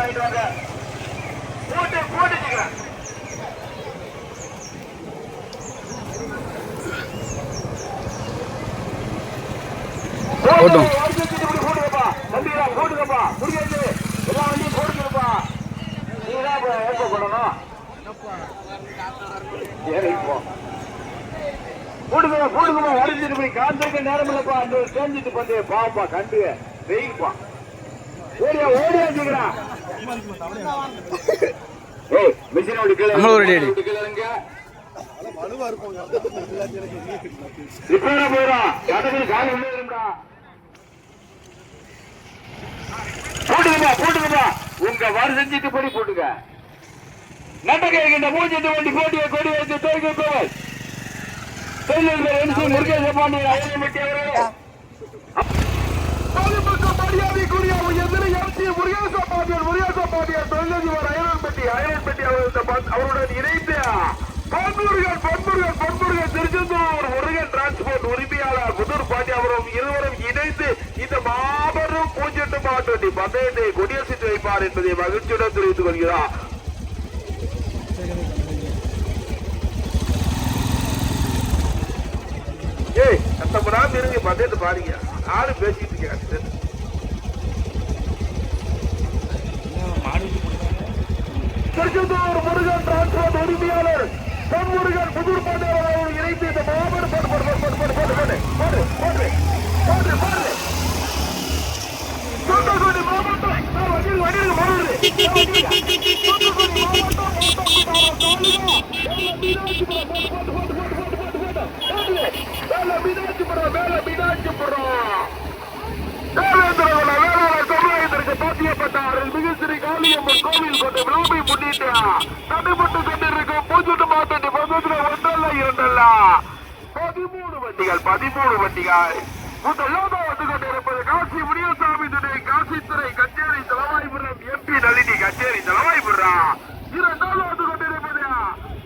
வாங்கிட்டு வாங்கிட்டு வாங்க. போட்டு போட்டு வச்சுக்கிறேன் போட்டும். போட்டுக்கப்பா நம்பிடா போட்டுக்கப்பா முடியாது. எல்லா வண்டியும் போட்டுக்கப்பா நீங்க தான் ஏற்ப பண்ணணும் போடுங்க போடுங்கம்மா போய் காத்திருக்க நேரம் இல்லப்பா அந்த சேர்ந்துட்டு பண்ணு பாப்பா கண்டு. வெயிப்பா ஓடியா ஓடியா சீக்கிரம். ஏய் மிஷின் ஓடி கீழே நம்மளும் ready, ready. கீழே இறங்க. ரிப்பேரா போயிடும் இடத்துல கால் உள்ள வரும்டா போட்டுக்கப்பா போட்டுக்கப்பா. உங்க வாரி செஞ்சுட்டு படி போட்டுக்க. நட்டக்கை இந்த மூஞ்சி வண்டி போட்டிய கொடி வைத்து தோற்க போவாய். தொழிலதிபர் எம்சி முருகேச பாண்டியன் அயல்மெட்டி அவர்களே. மரியாதைக்குரிய உயர்ந்த எம்சி முருகேச பாண்டியன் முருகேச பாண்டியன் தொழிலதிபர் அயல்மெட்டி அவர்கள் அவருடன் இணைத்து பொன்முருகன் பொன்முருகன் பொன்முருகன் திருச்செந்தூர் முருகன் டிரான்ஸ்போர்ட் உரிமையாளர் புதூர் அவரும் இருவரும் இணைந்து இந்த மாபெரும் பூஜ்ஜெட்டு மாட்டு பந்தயத்தை கொடியசித்து வைப்பார் என்பதை மகிழ்ச்சியுடன் தெரிவித்துக் கொள்கிறார். ஏய் கத்தப்படாம இருங்க பந்தயத்தை பாருங்க. ஆளு பேசிட்டு இருக்காரு திருச்செந்தூர் முருகன் டிரான்ஸ்போர்ட் உரிமையாளர் பொன் முருகன் புதூர் பாண்டியாளர் அவர்கள் இணைத்து இந்த மாபெரும் போட்டு போட்டு போட்டு போட்டு போட்டு போட்டு போட்டு போட்டு போடு போடு தூத்துக்குடி மாவட்டம் நான் வண்டியில் வண்டியில் போடுறது வேலை மீனாட்சிபுரம் வேலை மீனாட்சிபுரம் தேவேந்திரகுல வேளாண் சமுதாயத்திற்கு போட்டியப்பட்டாரில் மிகுஸ்ரீ காளியம்மன் கோவில் ரூபி விழாவை முன்னிட்டு தடைப்பட்டு கொண்டிருக்கும் பூஜ்ஜிட்டு மாத்தண்டி பந்தத்தில் ஒன்றல்ல இரண்டல்ல. பதிமூணு வண்டிகள் பதிமூணு வண்டிகள். முதலாவது வந்து கொண்டிருப்பது காசி முனியசாமி துணை காசித்துறை கச்சேரி தலவாய்புரம் எம்பி நளினி கச்சேரி தலவாய்புரம். இரண்டாவது வந்து கொண்டிருப்பது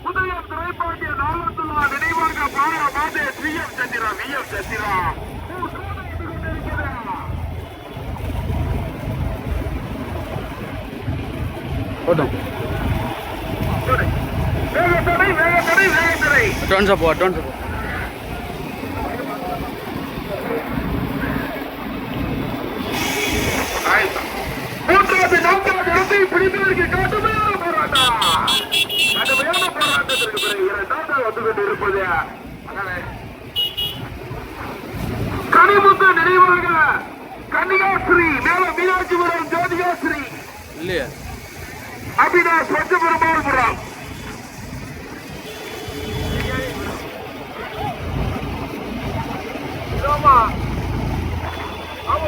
உதயம் துறைப்பாண்டிய நாளத்துல்லா நினைவாக பாரா மாதே C M Chandra V M Chandra மூன்றாவது வந்து கொண்டிருப்பது வேகத்தடை அட்வான்ஸாக போ அட்வான்ஸாக போ மூன்றாவது நான்காவது இடத்தை பிடிப்பதற்கு கடுமையான போராட்டம் கடுமையான போராட்டத்திற்கு பிறகு இரண்டாவது வந்து கொண்டு இருப்பது. கனிமுத்து நினைவாக கன்னிகாஸ்ரீ மேல மீனாட்சிபுரம் ஜோதிகாஸ்ரீ இல்லையா. அபிநாஷ் பஞ்சபுரம் போடுறான்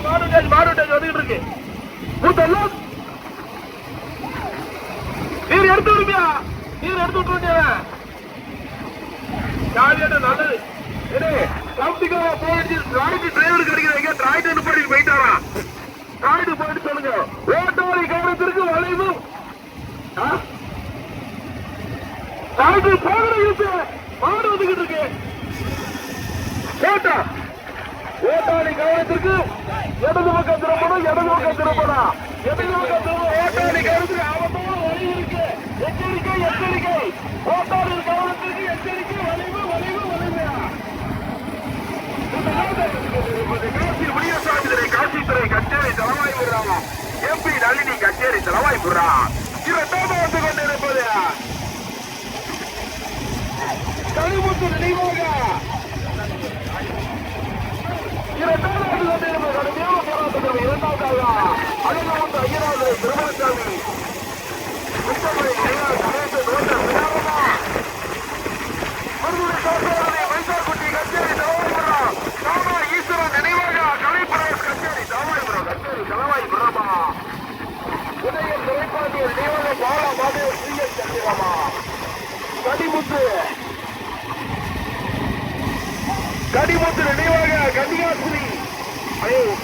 மாடு மாடு வந்துகிட்டு இருக்கு. கூட்டம் நீர் எடுத்து நீர் எடுத்து விட்டுருங்க ஜாலியான நல்லது. கம்பிக்காக போயிடுச்சு. லாரிக்கு டிரைவர் கிடைக்கிறது எங்க போயிட்டாரா? டிராய்ட் போயிட்டு சொல்லுங்க. ஓட்டோரை கவனத்திற்கு வளைவும் ஆ? போகிற இருக்கு மாடு வந்துகிட்டு இருக்கு ஓட்டா ஓட்டாளி கவனத்திற்கு இடது பக்கம் திரும்பணும் இடது பக்கம் திரும்பணும் இடது பக்கம் திரும்ப ஓட்டாளி கவனத்திற்கு ஆபத்தான வழி இருக்கு எச்சரிக்கை எச்சரிக்கை ஓட்டாளி கவனத்திற்கு எச்சரிக்கை வலிவு வலிவு வலிமையா காசி முனியசாமிதுரை காசித்துறை கச்சேரி தலவாய் விடுறாங்க எம்பி நளினி கச்சேரி தலவாய் விடுறான் கனிமுத்து நினைவாக இரண்டாவது ஐயனாவது திருமணசாமி முத்தமிழ் கணேச தோன்ற விழாவா அவர்களுடைய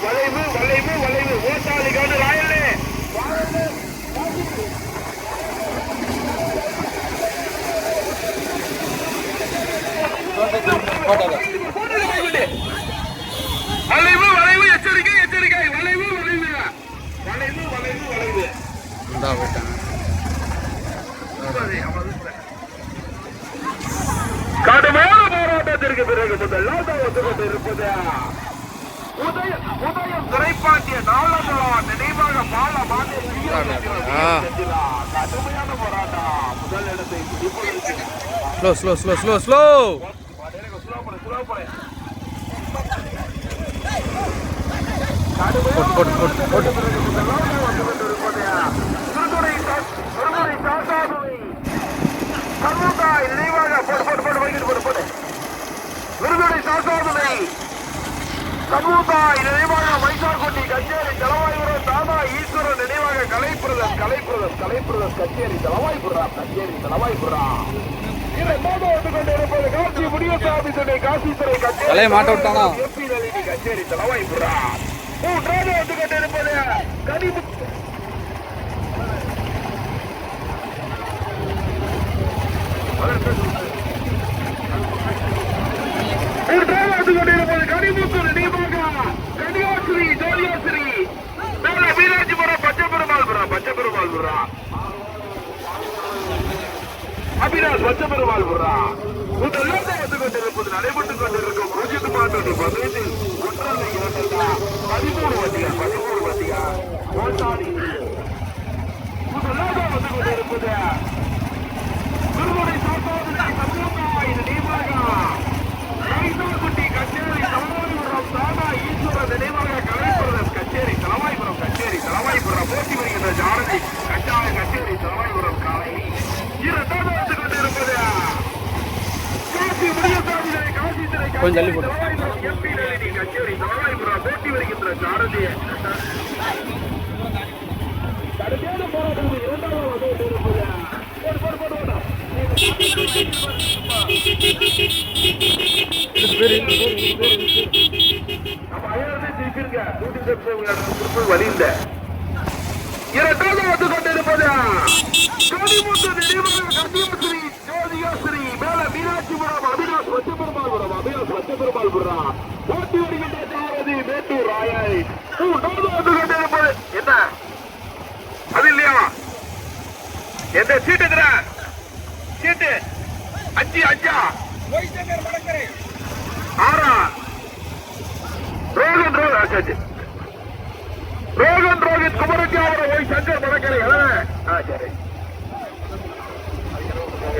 வளைவு வளைவு வளைவு. கண்டு ராயலே வளைவு வளைவு எச்சரிக்கை எச்சரிக்கை. வளைவு வளைவு. வளைவு வளைவு வளைவு. இந்தா போயிட்டாங்க கடுமையான போராட்டத்திற்கு பிறகு உதயம் உதயம் திரைப்பாட்டிய நாளமலா நினைவாக பால மாட்டே கடுமையான போராட்டம் முதல் இடத்தை slow slow slow slow slow போட்டு போட்டு போட்டு போட்டு நினைவாக போட்டு போட்டு போட்டு போட்டு விருதுரை சாசாதுனை சமூகாய் நினைவாக மைசார்கொண்டி கச்சேரி தலவாய்புரம் தாதா ஈஸ்வரன் நினைவாக கலைப்பிரதம் கலைப்பிரதம் கலைப்பிரதம் கச்சேரி தலவாய்புரா கச்சேரி தலவாய்புரா வந்து தலையை மாட்ட விட்டானா? எம்பி நளினி கச்சேரி தலவாய்புரா மூன்றாவது வந்து கொண்டிருப்பது கனிமு மூன்றாவது கொண்டிருப்பது கனிமுத்து கன்னியாஸ்ரீ ஜோதியாஸ்ரீ மேல மீனாட்சிபுரம் பச்சைபெருமாள்புரா பச்சைபெருமாள்புரா அபிராஜ் பச்சைபெருமாள்புரா முதல்ல வந்து கொண்டிருப்பது நடைபெற்றுக் கொண்டிருக்கும் பூஜ்ஜியத்து மாட்டு பதினைந்து ஒன்றாவது இரண்டு பதிமூணு வண்டிகள் பதிமூணு வண்டிகள். முதலாக வந்து கொண்டிருப்பது திருமுறை சாப்பாடு சமூகமாய் நினைவாக கைதல்குட்டி கச்சேரி தலவாய்புரம் தாதா ஈஸ்வர நினைவாக கலைப்புறம் கச்சேரி தலவாய்புரம் கச்சேரி தலவாய்புரம் போட்டி வருகின்ற ஜானதி கச்சாய கச்சேரி தலவாய்புரம் காலை இரண்டாவது வந்து கொண்டிருப்பது காசி முடியசாமிகளை காசி திரை கொஞ்சம் தள்ளி போடு. தலவாய்புரம் எம்பி நளினி கச்சேரி தலவாய்புரம் போட்டி வருகின்ற ஜானதி கடுமையான போராட்டம் இரண்டாவது வந்து கொண்டிருப்பது போடு, போடு, போடு, போடு. நம்ம அயர்ந்து திருப்பிருங்க. நூத்தி முப்பது விளையாட்டு திருப்பி வழி இல்ல. இரண்டாவது வந்து கொண்டிருப்பது ஜோதிமுத்து நினைவாக கன்னியாஸ்ரீ, ஜோதியாஸ்ரீ, மேல மீனாட்சிபுரம், அவினாஷ் பச்சைபெருமாள்புரம், அவினாஷ் பச்சைபெருமாள்புரம். போட்டி வருகின்ற தாரதி மேட்டூர் ராயாய் மூன்றாவது வந்து கொண்டிருப்பது என்ன? அது இல்லையா? எந்த சீட்டு எதுல சீட்டு. அஞ்சு அஞ்சா? ஆறா? ரோகன் ரோகன் சரி ரோகன் ரோஹித் அவரை ஒய் சங்கர் மடக்கரை எழவே ஆ சரி.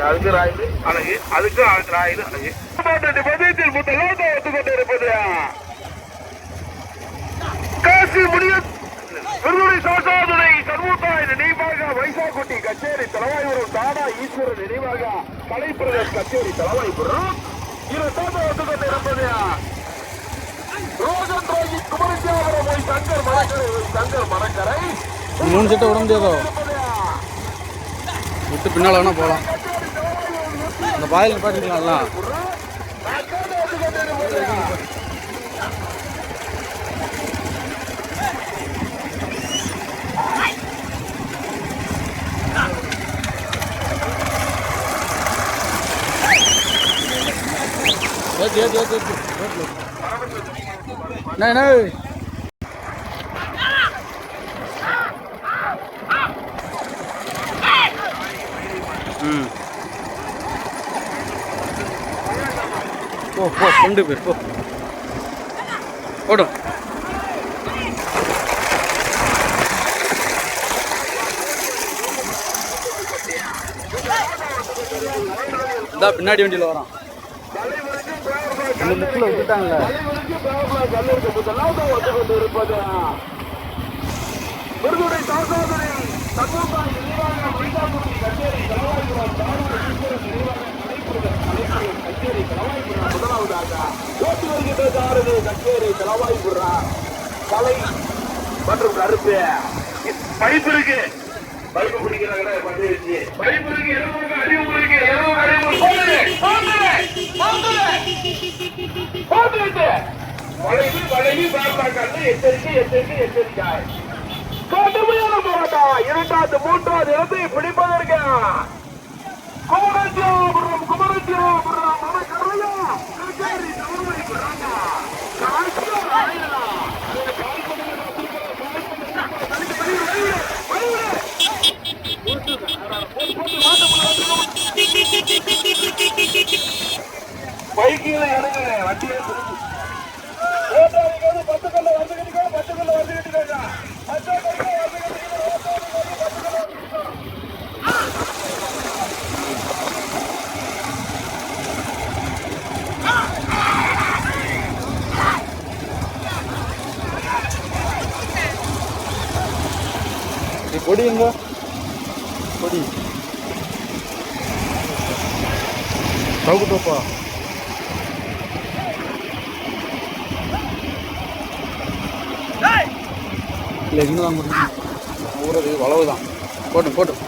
அதுக்கு ராயுது அழகு. அதுக்கு ராயுது அழகு. பதினெட்டில் முதலாவது வந்து கொண்டிருப்பது காசி முடிய விருதுரை சாசாதுரை சர்வத்தாய் நினைவாக வைசாக்குட்டி கச்சேரி தலவாய்புரம் தாடா ஈஸ்வரன் நினைவாக கலைப்பிரதேஷ் கச்சேரி தலவாய்புரம் இரண்டாவது வந்து கொண்டிருப்பது ரோஜன் ரோஹித் குமரஜாவரம் ஒய் சங்கர் மடக்கரை ஒய் சங்கர் மடக்கரை மூணு செட்டை விட முடியாதோ? விட்டு பின்னால் வேணா போகலாம். அந்த பாயில் நிப்பாட்டிக்கலாம்ல என்ன? போ போ கொண்டு போய் போ. ஓடும் இதா பின்னாடி வண்டியில் வரான். அந்த புக்கில் விட்டுட்டாங்கல்ல கச்சேரி கச்சேரி முதலாவதாக ஓட்டு வருகின்ற கச்சேரி தலவாய்புரா கலை மற்றும் கருப்பு பைப் இருக்கு பைப்பு பிடிக்கிறாங்க பஞ்சாயத்து பைப் இருக்கு எவ்வளவு அறிவு இருக்கு எவ்வளவு அறிவு வளைவு வளைவு எச்சரிக்கை எச்சரிக்கை எச்சரிக்கை. கடுமையான போராட்டம் இரண்டாவது மூன்றாவது இடத்தை பிடிப்பதற்கு. குமரஜாபுரம் குமரஜாபுரம் மனக்கரையா கச்சேரி தவறுமை போராட்டா காசியா ராயலா இல்லை இங்கே தான் முடியும்? ஊறது வளவு தான் போட்டும் போட்டும்.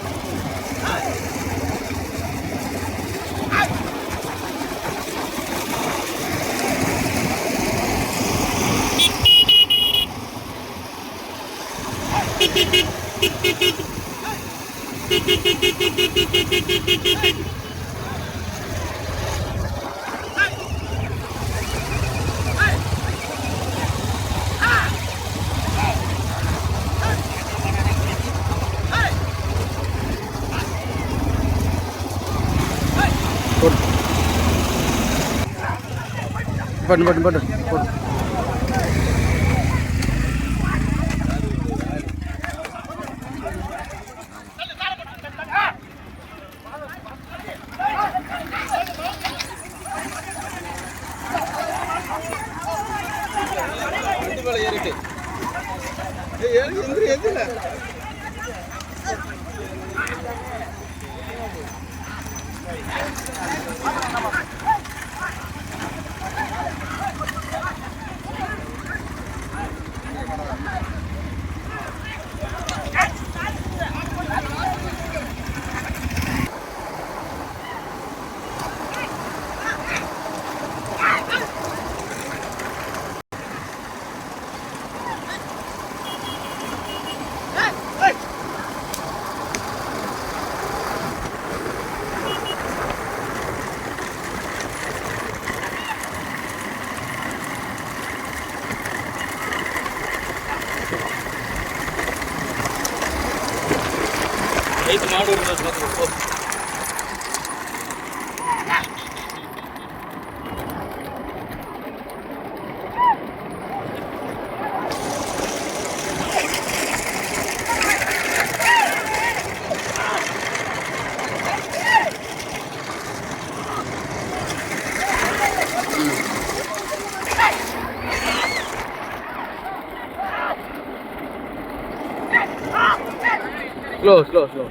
பட்டு பட்டு பட்டு ஸ்லோ ஸ்லோ ஸ்லோ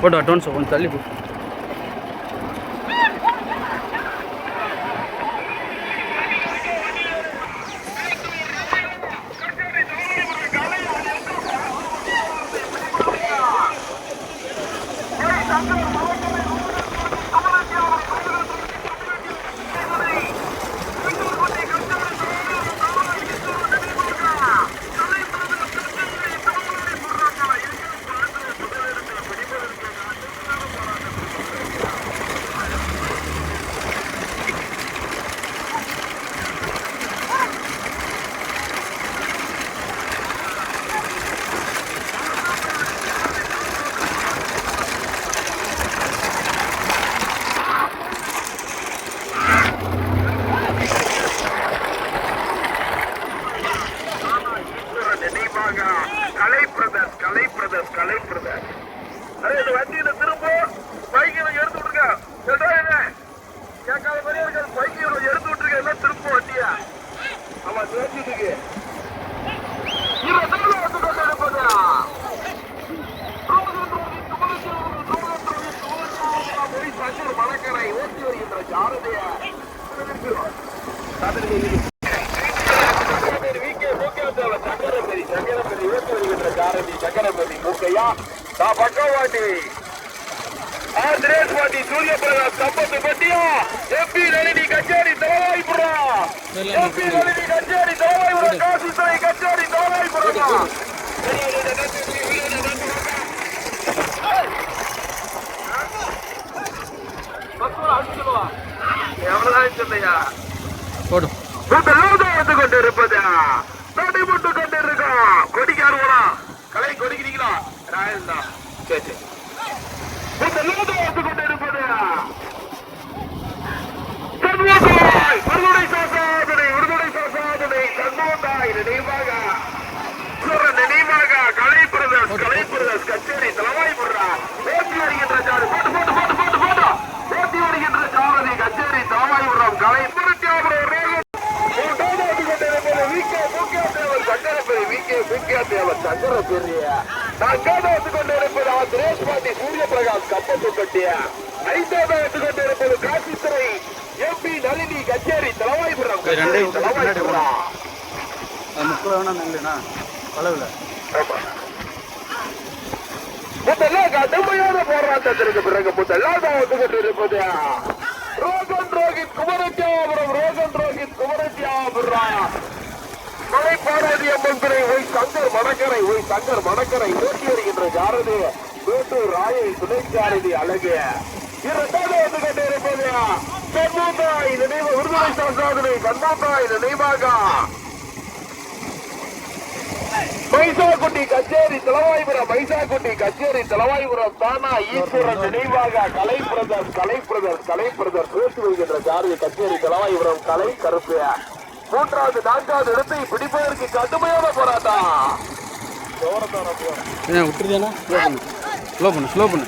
போட்டு அட்வான்ஸ் கொஞ்சம் தள்ளி போ நினைவாக Kalai brothers Kalai brothers Kalai brothers array இந்த வண்டியில திரும்ப பைக்கில எடுத்து விட்டுருங்க சொல்றா என்ன கேட்காத மாதிரியே இருக்காது பைக்கில எடுத்து விட்டுருங்க எல்லாம் திரும்ப வண்டிய ஆமா சேர்த்துட்டு இருபது வந்து கொண்டு இருப்பதா மலக்கரை ஓட்டி வருகின்ற ஜாரதைய சக்கரப்பதி சக்கரப்பதி மூக்கையா நான் பக்கவாட்டி ஆந்திரேஷ் பாட்டி சூரிய பிரகாஷ் பட்டியா எம்பி நளினி கச்சேரி தலவாய்புரா எம்பி நளினி கச்சேரி தலவாய்புரா கச்சேரி தலவாய்புரா எவ்வளவுதான் சொல்லையா? போடும் எடுத்து கொண்டு இருப்பதா தடி போட்டு கொண்டு இருக்கோம் கொடிக்காரங்களா கலை கொடிக்கிறீங்களா? ராயல் தான். சரி சரி. எடுத்து கொண்டு இருப்பது சண்முகராய் மருதுடை சாமி நான்காவது வந்து கொண்டிருப்பது ஆ சுரேஷ் பாண்டி சூரிய பிரகாஷ் கப்பத்து கட்டிய ஐந்தாவது வந்து கொண்டிருப்பது காசித்துறை எம்பி நளினி கச்சேரி தலவாய்புரம் இது ரெண்டே விட்டு பின்னாடி தலவாய்புரம் அது முக்கில் வேணா நெல்லுண்ணா அளவில் ஆமா. முதல்ல கடுமையான போராட்டத்திற்கு பிறகு முதலாவது வந்து கொண்டிருப்பது ரோகன் ரோஹித் குமரத்தியாபுரம் ரோகன் ரோஹித் குமரத்தியாபுரம் மலை பாரதி அம்மன் துறை ஒய் சங்கர் மணக்கரை ஒய் சங்கர் மணக்கரை ஓட்டி வருகின்ற ஜாரதி மேட்டூர் ராயை துணை ஜாரதி அழகு இரண்டாவது வந்து கொண்டிருப்பது கண்ணூத்தாய் நினைவு விருதுரை சாசாதனை கண்ணூத்தாய் நினைவாக? மைசாக்குட்டி கச்சேரி தலவாய்புரம் மைசாக்குட்டி கச்சேரி தலவாய்புரம் தானா ஈஸ்வரன் நினைவாக Kalai brothers Kalai brothers Kalai brothers பேசி வருகின்ற ஜாரதி கச்சேரி தலவாய்புரம் கலை கருப்பு. மூன்றாவது நான்காவது இடத்தை பிடிப்பதற்கு கடுமையான போராட்டம். ஸ்லோ பண்ணு. ஸ்லோ பண்ணு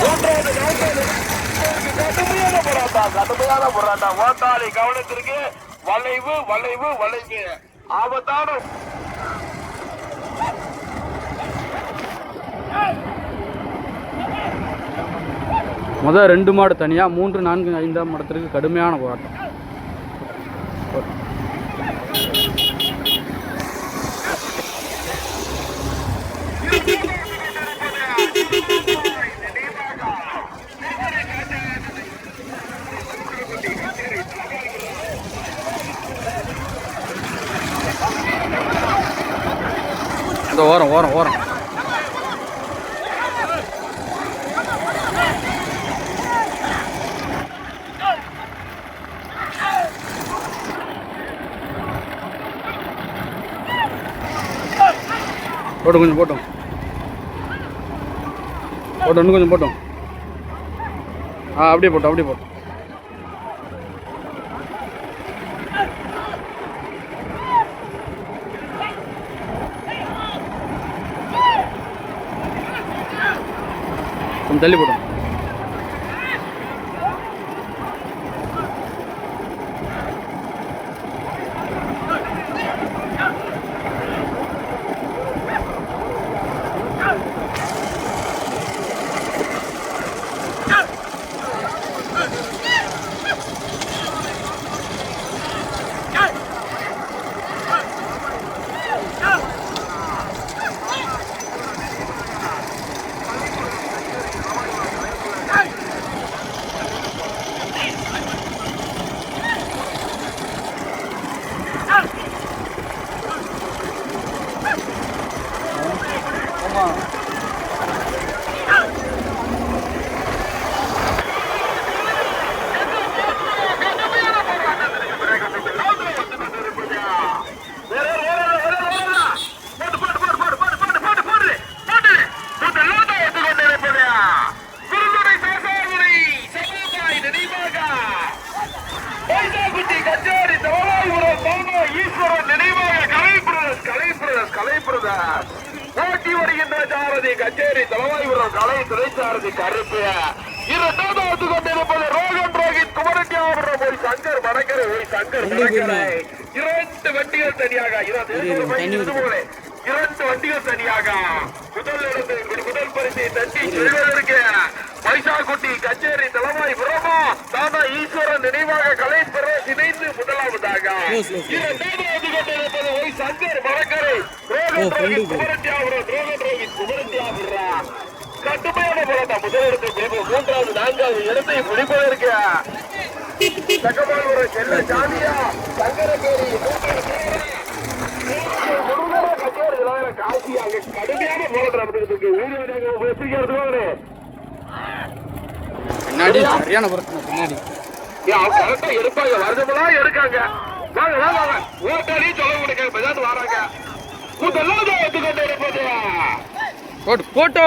மூன்றாவது நான்காவது கடுமையான போராட்டம் கடுமையான போராட்டம். ஓட்டாளி கவனத்திற்கு வளைவு வளைவு வளைவு. ஆபத்தான முதல் ரெண்டு மாடு தனியாக மூன்று நான்கு ஐந்தாம் மடத்திற்கு கடுமையான போராட்டம். இந்த ஓரம் ஓரம் ஓரம். போட்டும் கொஞ்சம் போட்டோம் போட்டோம் இன்னும் கொஞ்சம் போட்டோம் ஆ அப்படியே போட்டோம் அப்படியே போட்டோம் கொஞ்சம் தள்ளி ஓட்டி வருகின்ற சாரதி கச்சேரி தலைவாய்புரம் கலை துணைச்சாரதி கருப்பு இரண்டாவது வந்து கொண்டிருப்பது ரோகன் ரோஹித் குமரட்டியாபுரம் போய் சங்கர் மணக்கரை போய் சங்கர் மணக்கரை இரண்டு வண்டிகள் தனியாக இரண்டு வண்டிகள் தனியாக. முதல் இடத்தில் முதல் பரிசை தட்டி செல்வதற்கு பைசாக்குட்டி கச்சேரி தலைவாய் பிரமா தானா ஈஸ்வரன் நினைவாக கலை பெற இணைந்து முதலாவதாக. இரண்டாவது கொண்டிருப்பது ஒய் சங்கர் மணக்கரை ரோகன் ரோஹித் குமரட்டியாபுரம் ரோகன் ரோஹித் குமரட்டியாபுரம். கடுமையான போராட்டம் முதலிடத்தை மூன்றாவது நான்காவது இடத்தை பிடிப்பதற்கு காசி அங்க கடுமையான போராட்டம் நடந்துகிட்டு இருக்கு ஊழியர்கள் பேசிக்கிறது பின்னாடி. சரியான பிரச்சனை பின்னாடி கரெக்டா எடுப்பாங்க. வருஷமெல்லாம் எடுக்காங்க. வாங்க வாங்க வாங்க. ஓட்டாலையும் சொல்ல முடியாது பெதாட்டு வராங்க. முதலாவது எடுத்துக்கொண்டு இருப்பது. போட்டு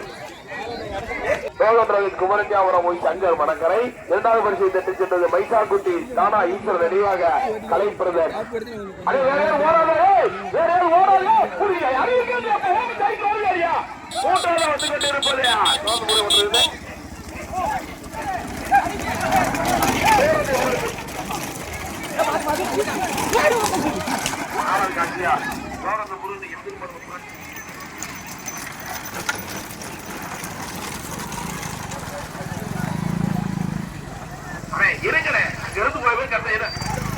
சோழன் ரோஹித் குமரஞ்சாபுரம் போய் சங்கர் மணக்கரை இரண்டாவது பரிசை தட்டி சென்றது மைசாக்குட்டி தானா ஈஸ்வரன் நினைவாக கலைப்பிரதர். பிரதர் யாரும் ஓடாத புரியல யாரும் இருக்காது அப்ப ஓடி சைக்கிள் ஓடியாரியா மூன்றாவது வந்து கொண்டு இருப்பது சோப்பு கூட ஒன்றுது ஆறாவது காட்சியா ரோகன் முருகன் எதிர்ப்பு பண்ணுறது இருக்கிறேன் இருங்களே இருந்து போய் கரெக்டா